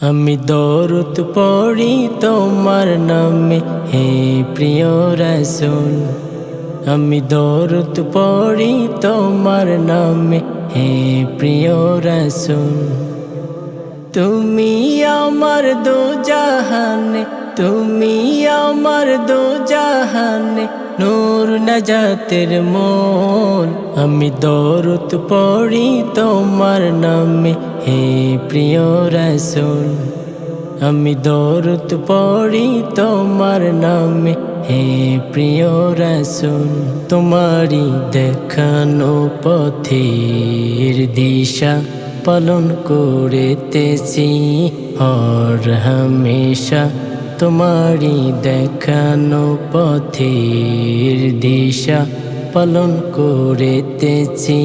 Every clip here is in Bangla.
আমি দরুদ পড়ি তোমার নামে, হে প্রিয় রসুল। আমি দরুদ পড়ি তোমার নামে, হে প্রিয় রসুল। তুমি আমার দু জাহানে তুমি আমার দো জাহানে, নূর নজাতের মন। আমি দরুদ পড়ি তোমার নামে, হে প্রিয় রসুল। আমি দরুদ পড়ি তোমার নামে, হে প্রিয় রসুল। তোমারি দেখানো পথের দিশা পালন করেতেছি হর হামেশা। তোমারি দেখানো পথের দিশা পালন করেতেছি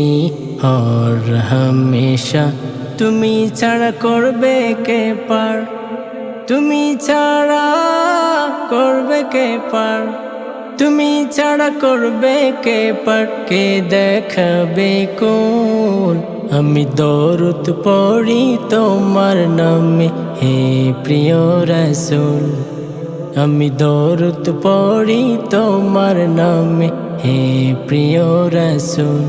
হর হামেশা। তুমি ছাড়া করবে কে পার? তুমি ছাড়া করবে কে পার? তুমি ছাড়া করবে কে পার কে দেখাবে কোন? আমি দরুদ পড়ি তোমার নামে, হে প্রিয় রসুল। আমি দরুদ পড়ি তোমার নামে, হে প্রিয় রসুল।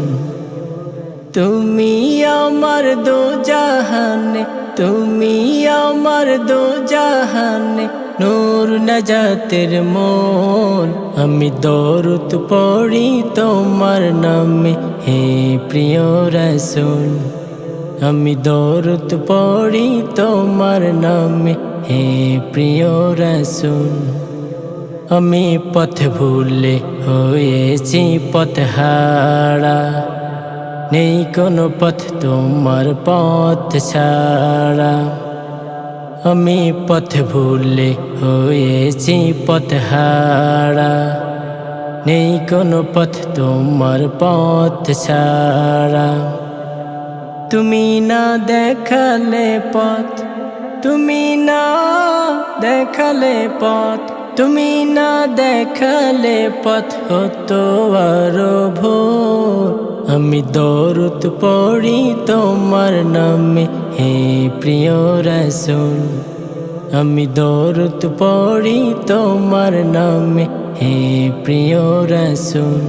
তুমি আমার দো জাহানে তুমি আমার দো জাহানে নূর নজাতের মোল আমি দরুদ পড়ি তোমার নামে, হে প্রিয় রসুল। আমি দরুদ পড়ি তোমার নামে, হে প্রিয় রসুল। আমি পথ ভুলে হয়েছি পথ হারা নেই কোনো পথ তোমার পথ ছাড়া। আমি পথ ভুলে হয়েছি পথ হারা নেই কোনো পথ তোমার পথ ছাড়া। তুমি না দেখালে পথ, তুমি না দেখালে পথ, তুমি না দেখালে পথ হতো আরও ভোর। আমি দরুদ পড়ি তোমার নামে, হে প্রিয় রসুল। আমি দরুদ পড়ি তোমার নামে, হে প্রিয় রসুল।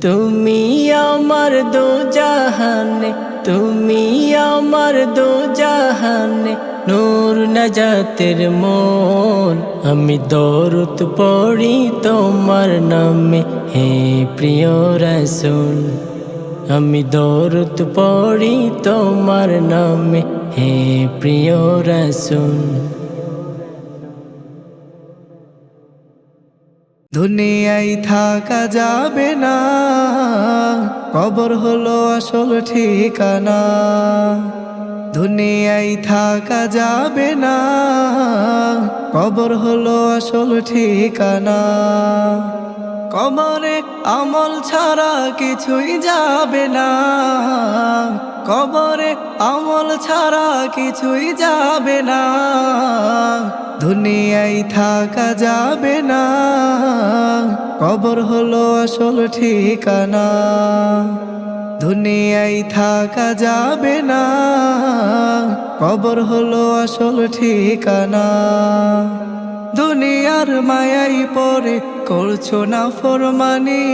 তুমি আমার দো জাহানে তুমি আমার দো জাহানে নূর নজাতের মোল আমি দরুদ পড়ি তোমার নামে, হে প্রিয় রসুল। আমি দরুদ পড়ি তোমার নামে, হে প্রিয় রসুল। দুনিয়ায় থাকা যাবে না, কবর হলো আসল ঠিকানা। দুনিয়ায় থাকা যাবে না। কবর হলো আসল ঠিকানা। কবরে আমল ছাড়া কিছুই যাবে না। কবরে আমল ছাড়া কিছুই যাবে না। দুনিয়ায় থাকা যাবে না। কবর হলো আসল ঠিকানা। দুনিয়ায় থাকা যাবে না। কবর হলো আসল ঠিকানা। দুনিয়ার মায়াই পরে করছ না ফরমানি।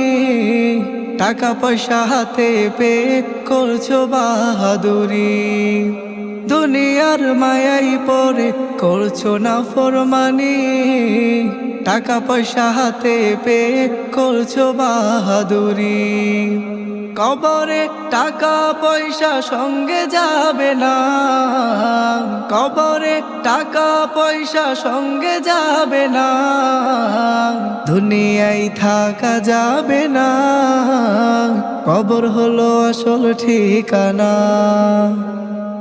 টাকা পয়সা হাতে পেয়ে করছ বাহাদুরি। দুনিয়ার মায়াই পরে করছ না ফরমানি। টাকা পয়সা হাতে পেয়ে করছ বাহাদুরি। কবরে টাকা পয়সা সঙ্গে যাবে না। কবরে টাকা পয়সা সঙ্গে যাবে না। দুনিয়ায় থাকা যাবে না। কবর হলো আসল ঠিকানা।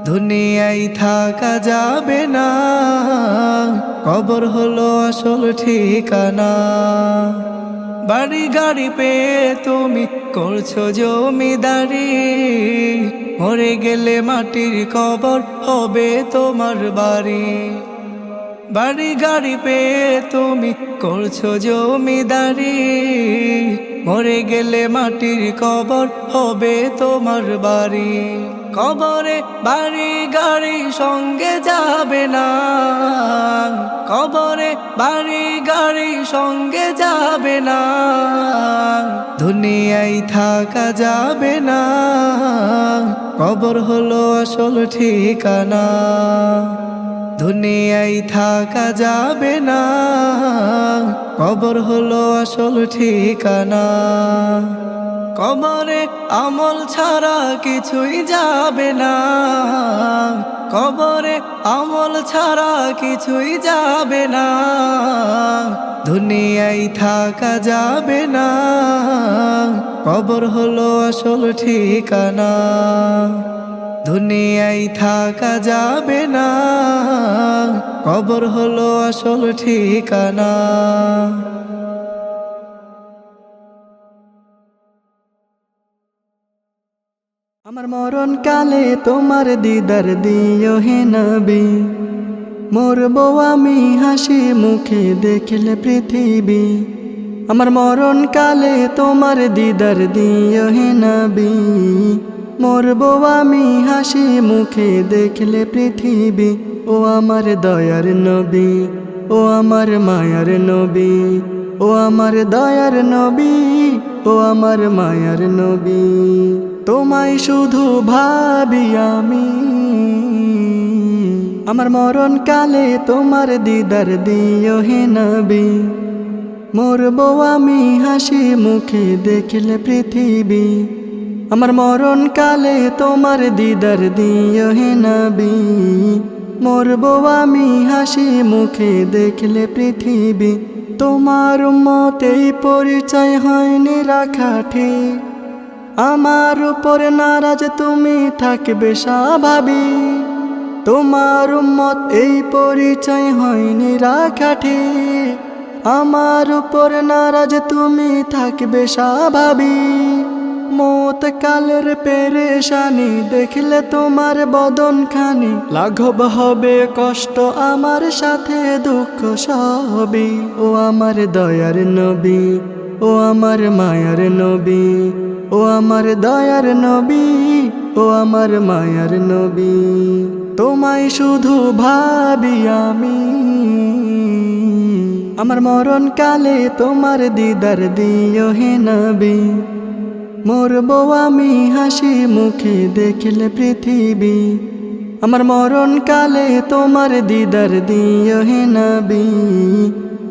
দুনিয়ায় থাকা যাবে না। কবর হলো আসল ঠিকানা। বাড়ি গাড়ি পেয়ে তুমি করছ জমিদারি। মরে গেলে মাটির কবর হবে তোমার বাড়ি। বাড়ি গাড়ি পেয়ে তুমি করছ জমিদারি। মরে গেলে মাটির কবর হবে তোমার বাড়ি। কবরে বাড়ি গাড়ি সঙ্গে যাবে না। কবরে বাড়ি গাড়ি সঙ্গে যাবে না। দুনিয়ায় থাকা যাবে না। কবর হলো আসল ঠিকানা। দুনিয়ায় থাকা যাবে না। কবর হলো আসল ঠিকানা। কবরে আমল ছাড়া কিছুই যাবে না। কবরে আমল ছাড়া কিছুই যাবে না। দুনিয়ায় থাকা যাবে না। কবর হলো আসল ঠিকানা। দুনিয়ায় থাকা যাবে না। কবর হলো আসল ঠিকানা। আমার মরণ কালে তোমার দিদার দিও হে নবী। মরবো আমি হাসি মুখে দেখলে পৃথিবী। আমার মরণ কালে তোমার দিদার দিও হে নবী। মরবো আমি হাসি মুখে দেখলে পৃথিবী। ও আমার দয়ার নবী, ও আমার মায়ার নবী, ও আমার দয়ার নবী, ও আমার মায়ার নবী। তোমায় শুধু ভাবি আমি। আমার মরণ কালে তোমার দিদার দিও হে নবী। মরবো আমি হাসি মুখে দেখলে পৃথিবী। আমার মরণ কালে তোমার দিদার দিও হে নবী। মরবো আমি হাসি মুখে দেখলে পৃথিবী। তোমার মতেই পরিচয় হয়নি রাখা ঠিক আমার উপর নারাজ তুমি থাকবে স্বাভাবিক। তোমার মত এই পরিচয় হয়নি রাখা ঠিক। আমার উপর নারাজ তুমি থাকবে স্বাভাবিক। মত কালের পেরেশানি দেখলে তোমার বদন খানি লাঘব হবে কষ্ট আমার সাথে, দুঃখ সবই ও আমার দয়ার নবী, ও আমার মায়ার নবী। ও আমার দয়ার নবী, ও আমার মায়ার নবী, তোমায় শুধু ভাবি আমি। আমার মরণ কালে তোমার দিদার দিও হে নবী, মরবো আমি হাসি মুখে দেখলে পৃথিবী। আমার মরণ কালে তোমার দিদার দিও হে নবী,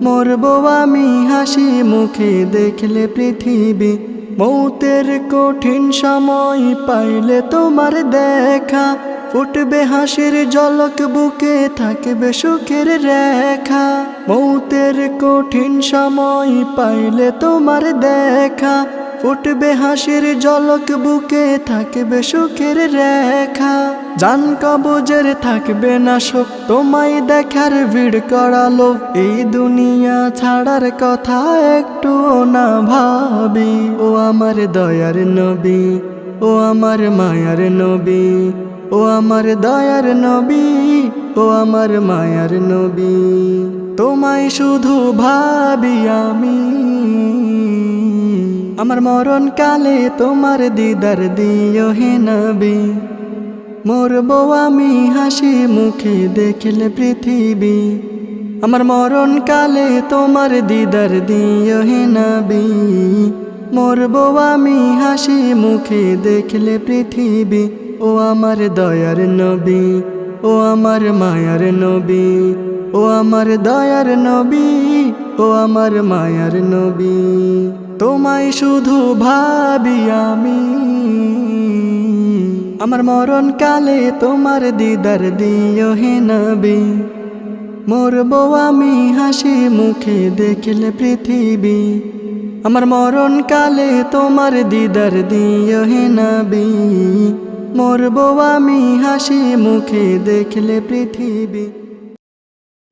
মরবো আমি হাসি মুখে দেখলে পৃথিবী। মৌতের কঠিন সময় পাইলে তোমার দেখা। ফুটবে হাসির জলক বুকে থাকবে সুখের রেখা। মৌতের কঠিন সময় পাইলে তোমার দেখা। ফুটবে হাসির জলক বুকে থাকবে সুখের রেখা। জান কবজের থাকবে না শোক তোমায় দেখার ভিড় করালো এই দুনিয়া ছাড়ার কথা একটু না ভাবি। ও আমার দয়ার নবী, ও আমার মায়ার নবী, ও আমার দয়ার নবী, ও আমার মায়ার নবী। তোমায় শুধু ভাবি আমি। আমার মরণ কালে তোমার দিদার দিও হে নবী। মরবো আমি হাসি মুখে দেখলে পৃথিবী। আমার মরণ কালে তোমার দিদার দিও হে নবী। মরবো আমি হাসি মুখে দেখলে পৃথিবী। ও আমার দয়ার নবী, ও আমার মায়ার নবী, ও আমার দয়ার নবী। ও আমার মায়ার নবী, তোমায় শুধু ভাবি আমি। আমার মরণ কালে তোমার দিদার দিও হে নবী, মরবো আমি হাসি মুখে দেখলে পৃথিবী। আমার মরণ কালে তোমার দিদার দিও হে নবী, মরবো আমি হাসি মুখে দেখলে পৃথিবী।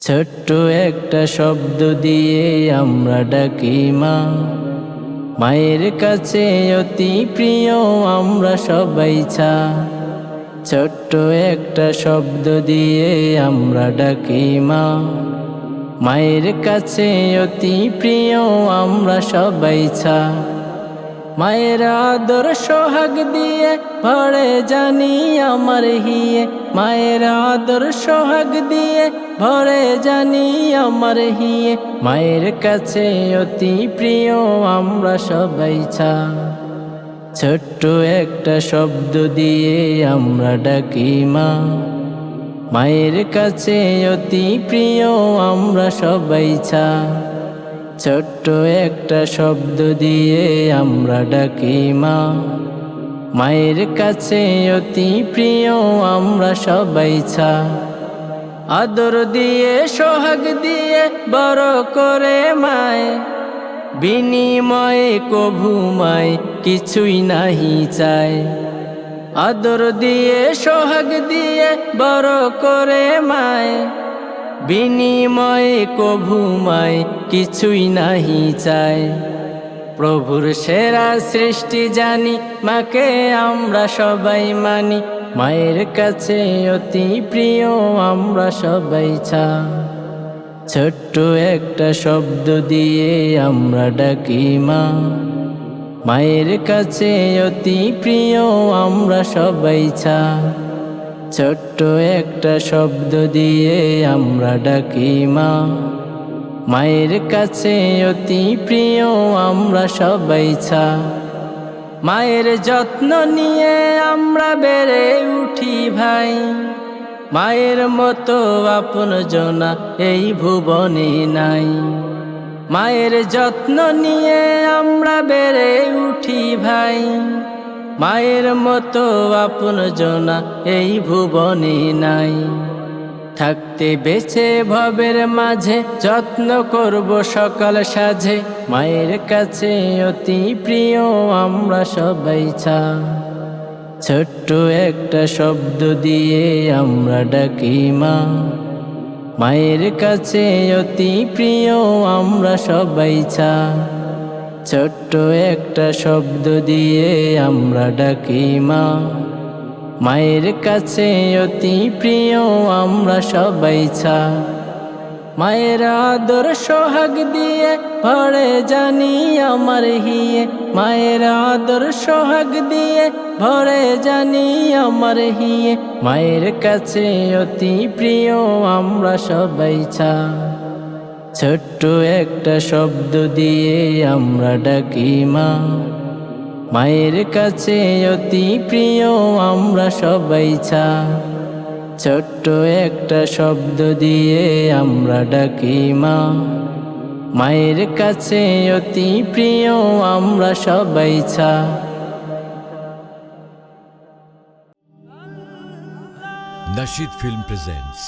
ছোট্ট একটা শব্দ দিয়ে আমরা ডাকি মা। মায়ের কাছে অতি প্রিয় আমরা সবাই ছা ছোট্ট একটা শব্দ দিয়ে আমরা ডাকি মা। মায়ের কাছে অতি প্রিয় আমরা সবাই ছা মায়ের আদর সোহাগ দিয়ে ভরে জানি আমার হিয়ে। মায়ের আদর সোহাগ দিয়ে ভরে জানি আমার হিয়ে। মায়ের কাছে অতি প্রিয় আমরা সবাই ছা ছোট্ট একটা শব্দ দিয়ে আমরা ডাকি মা। মায়ের কাছে অতি প্রিয় আমরা সবাই ছা ছোট্ট একটা শব্দ দিয়ে আমরা ডাকি মা। মায়ের কাছে অতি প্রিয় আমরা সবাই ছা আদর দিয়ে, সোহাগ দিয়ে, বড় করে মায়। বিনিময়ে কভু মায়, কিছুই নাহি চায়। আদর দিয়ে, সোহাগ দিয়ে, বড় করে মায়। বিনিময়ে কভু মায় কিছুই নাহি চায় প্রভুর সেরা সৃষ্টি জানি, মাকে আমরা সবাই মানি। মায়ের কাছে অতি প্রিয় আমরা সবাই ছা ছোট্ট একটা শব্দ দিয়ে আমরা ডাকি মা। মায়ের কাছে অতি প্রিয় আমরা সবাই ছা ছোট্ট একটা শব্দ দিয়ে আমরা ডাকি মা। মায়ের কাছে অতি প্রিয় আমরা সবাই ছা মায়ের যত্ন নিয়ে আমরা বেড়ে উঠি ভাই। মায়ের মতো আপন জনা এই ভুবনে নাই। মায়ের যত্ন নিয়ে আমরা বেড়ে উঠি ভাই। মায়ের মতো আপন জনা এই ভুবনে নাই। থাকতে বেছে ভবের মাঝে যত্ন করব সকাল সাঝে। মায়ের কাছে অতি প্রিয় আমরা সবাই ছা ছোট্ট একটা শব্দ দিয়ে আমরা ডাকি মা। মায়ের কাছে অতি প্রিয় আমরা সবাই ছা ছোট্ট একটা শব্দ দিয়ে আমরা ডাকি মা। মায়ের কাছে অতি প্রিয় আমরা সবাই ছা মায়ের আদর সোহাগ দিয়ে ভরে জানি আমার হিয়ে। মায়ের আদর সোহাগ দিয়ে ভরে জানি আমার হিয়ে। মায়ের কাছে অতি প্রিয় আমরা সবাই ছা ছোট্ট একটা শব্দ দিয়ে আমরা ডাকি মা। মায়ের কাছে অতি প্রিয় আমরা সবাই ছা ছোট্ট একটা শব্দ দিয়ে আমরা ডাকি মা। মায়ের কাছে অতি প্রিয় আমরা সবাই ছা Nashid Film presents